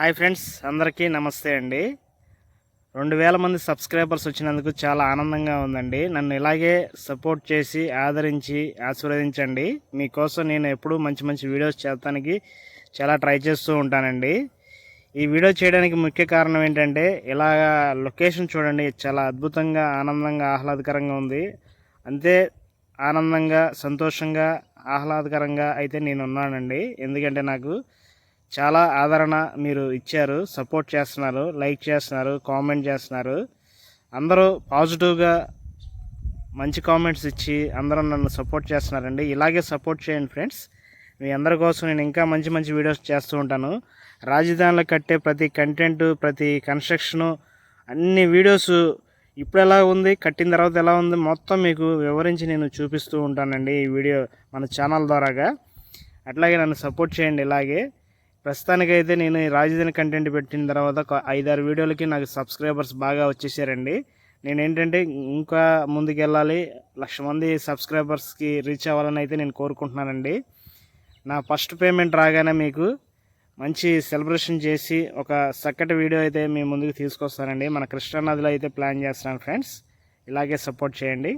Hi friends అందరికీ నమస్తే అండి. రెండు వేల మంది సబ్స్క్రైబర్స్ వచ్చినందుకు చాలా ఆనందంగా ఉందండి. నన్ను ఇలాగే సపోర్ట్ చేసి ఆదరించి ఆశీర్వదించండి. మీకోసం నేను ఎప్పుడూ మంచి మంచి వీడియోస్ చేస్తానికి చాలా ట్రై చేస్తూ ఉంటానండి. ఈ వీడియో చేయడానికి ముఖ్య కారణం ఏంటంటే ఇలా లొకేషన్ చూడండి. చాలా అద్భుతంగా ఆనందంగా ఆహ్లాదకరంగా ఉంది. అంతే ఆనందంగా సంతోషంగా ఆహ్లాదకరంగా అయితే నేను ఉన్నానండి. ఎందుకంటే నాకు చాలా ఆదరణ మీరు ఇచ్చారు. సపోర్ట్ చేస్తున్నారు. లైక్ చేస్తున్నారు. కామెంట్ చేస్తున్నారు. అందరూ పాజిటివ్గా మంచి కామెంట్స్ ఇచ్చి అందరూ నన్ను సపోర్ట్ చేస్తున్నారండి. ఇలాగే సపోర్ట్ చేయండి ఫ్రెండ్స్. మీ అందరి కోసం నేను ఇంకా మంచి మంచి వీడియోస్ చేస్తూ ఉంటాను. రాజధానిలో కట్టే ప్రతి కంటెంట్ ప్రతి కన్స్ట్రక్షను అన్ని వీడియోస్ ఇప్పుడు ఎలా ఉంది కట్టిన తర్వాత ఎలా ఉంది మొత్తం మీకు వివరించి నేను చూపిస్తూ ఉంటానండి ఈ వీడియో మన ఛానల్ ద్వారాగా. అట్లాగే నన్ను సపోర్ట్ చేయండి ఇలాగే. ప్రస్తుతానికైతే నేను రాజధాని కంటెంట్ పెట్టిన తర్వాత ఒక ఐదారు వీడియోలకి నాకు సబ్స్క్రైబర్స్ బాగా వచ్చేసారండి. నేను ఏంటంటే ఇంకా ముందుకెళ్ళాలి. లక్ష మంది సబ్స్క్రైబర్స్కి రీచ్ అవ్వాలని అయితే నేను కోరుకుంటున్నానండి. నా ఫస్ట్ పేమెంట్ రాగానే మీకు మంచి సెలబ్రేషన్ చేసి ఒక చక్కటి వీడియో అయితే మీ ముందుకు తీసుకొస్తానండి. మన కృష్ణానదిలో అయితే ప్లాన్ చేస్తున్నాను ఫ్రెండ్స్ ఇలాగే సపోర్ట్ చేయండి.